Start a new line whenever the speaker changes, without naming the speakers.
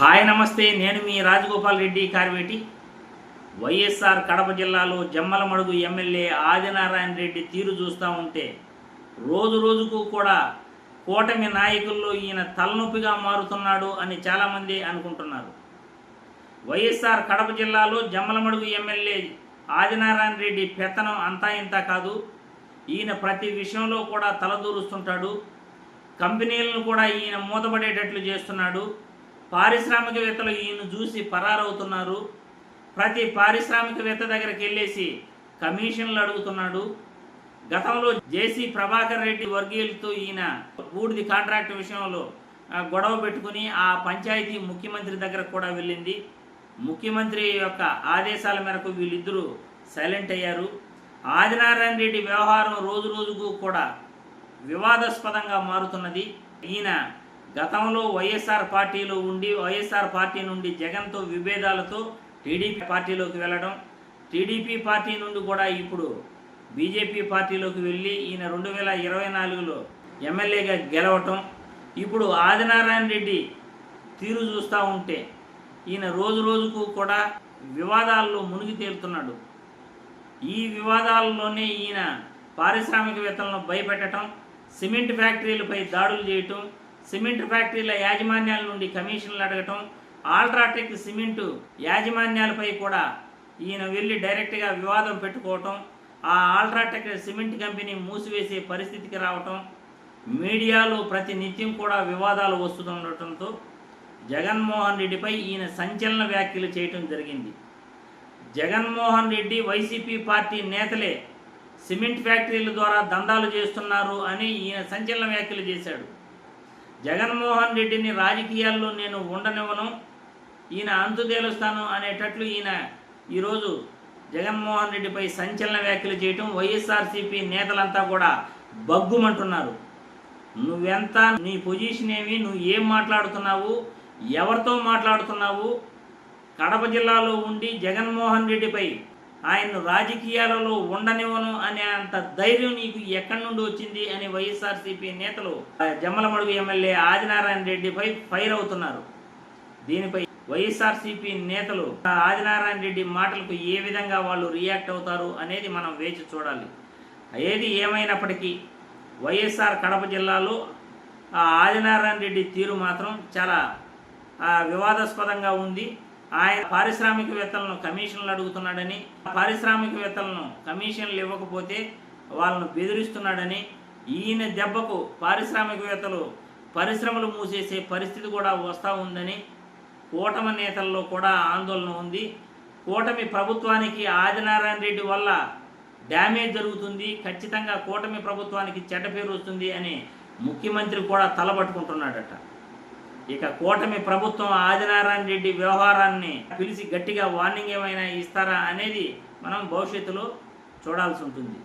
Hi నమస్తే. నేను మీ రాజగోపాల్ రెడ్డి కార్వేటి వైఎస్ఆర్ కడప జిల్లాలో జమ్మలమడుగు ఎమ్మెల్యే ఆదినారాయణ రెడ్డి తీరు చూస్తూ ఉంటే రోజు రోజుకు కూడా కూటమి నాయకుల్లో ఈయన తలనొప్పిగా మారుతున్నాడు అని చాలామంది అనుకుంటున్నారు. వైఎస్ఆర్ కడప జిల్లాలో జమ్మలమడుగు ఎమ్మెల్యే ఆదినారాయణ రెడ్డి పెత్తనం అంతా ఇంత కాదు. ఈయన ప్రతి విషయంలో కూడా తలదూరుస్తుంటాడు. కంపెనీలను కూడా ఈయన మూతపడేటట్లు చేస్తున్నాడు. పారిశ్రామికవేత్తలు ఈయన చూసి పరారవుతున్నారు. ప్రతి పారిశ్రామికవేత్త దగ్గరికి వెళ్ళేసి కమిషన్లు అడుగుతున్నాడు. గతంలో జేసీ ప్రభాకర్ రెడ్డి వర్గీయులతో ఈయన బూడిది కాంట్రాక్ట్ విషయంలో గొడవ పెట్టుకుని ఆ పంచాయతీ ముఖ్యమంత్రి దగ్గర కూడా వెళ్ళింది. ముఖ్యమంత్రి యొక్క ఆదేశాల మేరకు వీళ్ళిద్దరూ సైలెంట్ అయ్యారు. ఆదినారాయణ రెడ్డి వ్యవహారం రోజు రోజుకు కూడా వివాదాస్పదంగా మారుతున్నది. ఈయన గతంలో వైఎస్ఆర్ పార్టీలో ఉండి వైఎస్ఆర్ పార్టీ నుండి జగన్తో విభేదాలతో టీడీపీ పార్టీలోకి వెళ్ళడం టీడీపీ పార్టీ నుండి కూడా ఇప్పుడు బీజేపీ పార్టీలోకి వెళ్ళి ఈయన రెండు వేల ఇరవై నాలుగులో ఎమ్మెల్యేగా గెలవటం ఇప్పుడు ఆదినారాయణ రెడ్డి తీరు చూస్తూ ఉంటే ఈయన రోజు రోజుకు కూడా వివాదాల్లో మునిగి తేలుతున్నాడు. ఈ వివాదాల్లోనే ఈయన పారిశ్రామికవేత్తలను భయపెట్టడం సిమెంట్ ఫ్యాక్టరీలపై దాడులు చేయటం సిమెంట్ ఫ్యాక్టరీల యాజమాన్యాల నుండి కమిషన్లు అడగటం ఆల్ట్రాటెక్ సిమెంటు యాజమాన్యాలపై కూడా ఈయన వెళ్ళి డైరెక్ట్గా వివాదం పెట్టుకోవటం ఆ ఆల్ట్రాటెక్ సిమెంట్ కంపెనీ మూసివేసే పరిస్థితికి రావటం మీడియాలో ప్రతి నిత్యం కూడా వివాదాలు వస్తుండటంతో జగన్మోహన్ రెడ్డిపై ఈయన సంచలన వ్యాఖ్యలు చేయటం జరిగింది. జగన్మోహన్ రెడ్డి వైసీపీ పార్టీ నేతలే సిమెంట్ ఫ్యాక్టరీల ద్వారా దందాలు చేస్తున్నారు అని ఈయన సంచలన వ్యాఖ్యలు చేశాడు. జగన్మోహన్ రెడ్డిని రాజకీయాల్లో నేను ఉండనివ్వను. ఈయన అంతు తేలుస్తాను అనేటట్లు ఈయన ఈరోజు జగన్మోహన్ రెడ్డిపై సంచలన వ్యాఖ్యలు చేయటం వైఎస్ఆర్సీపీ నేతలంతా కూడా బగ్గుమంటున్నారు. నువ్వెంత నీ పొజిషన్ ఏమి? నువ్వు ఏం మాట్లాడుతున్నావు? ఎవరితో మాట్లాడుతున్నావు? కడప జిల్లాలో ఉండి జగన్మోహన్ రెడ్డిపై ఆయన్ను రాజకీయాలలో ఉండనివ్వను అనే అంత ధైర్యం నీకు ఎక్కడి నుండి వచ్చింది అని వైఎస్ఆర్సీపీ నేతలు జమ్మలమడుగు ఎమ్మెల్యే ఆదినారాయణ రెడ్డిపై ఫైర్ అవుతున్నారు. దీనిపై వైఎస్ఆర్సీపీ నేతలు ఆ ఆదినారాయణ రెడ్డి మాటలకు ఏ విధంగా వాళ్ళు రియాక్ట్ అవుతారు అనేది మనం వేచి చూడాలి. ఏది ఏమైనప్పటికీ వైఎస్ఆర్ కడప జిల్లాలో ఆ ఆదినారాయణ రెడ్డి తీరు మాత్రం చాలా వివాదాస్పదంగా ఉంది. ఆయన పారిశ్రామికవేత్తలను కమిషన్లు అడుగుతున్నాడని పారిశ్రామికవేత్తలను కమిషన్లు ఇవ్వకపోతే వాళ్ళను బెదిరిస్తున్నాడని ఈయన దెబ్బకు పారిశ్రామికవేత్తలు పరిశ్రమలు మూసేసే పరిస్థితి కూడా వస్తూ ఉందని కూటమి నేతల్లో కూడా ఆందోళన ఉంది. కూటమి ప్రభుత్వానికి ఆదినారాయణ రెడ్డి వల్ల డ్యామేజ్ జరుగుతుంది. ఖచ్చితంగా కూటమి ప్రభుత్వానికి చెడ్డ పేరు వస్తుంది అని ముఖ్యమంత్రి కూడా తలబట్టుకుంటున్నాడట ఇక కూటమి ప్రభుత్వం ఆదినారాయణ రెడ్డి వ్యవహారాన్ని పిలిచి గట్టిగా వార్నింగ్ ఏమైనా ఇస్తారా అనేది మనం భవిష్యత్తులో చూడాల్సి ఉంటుంది.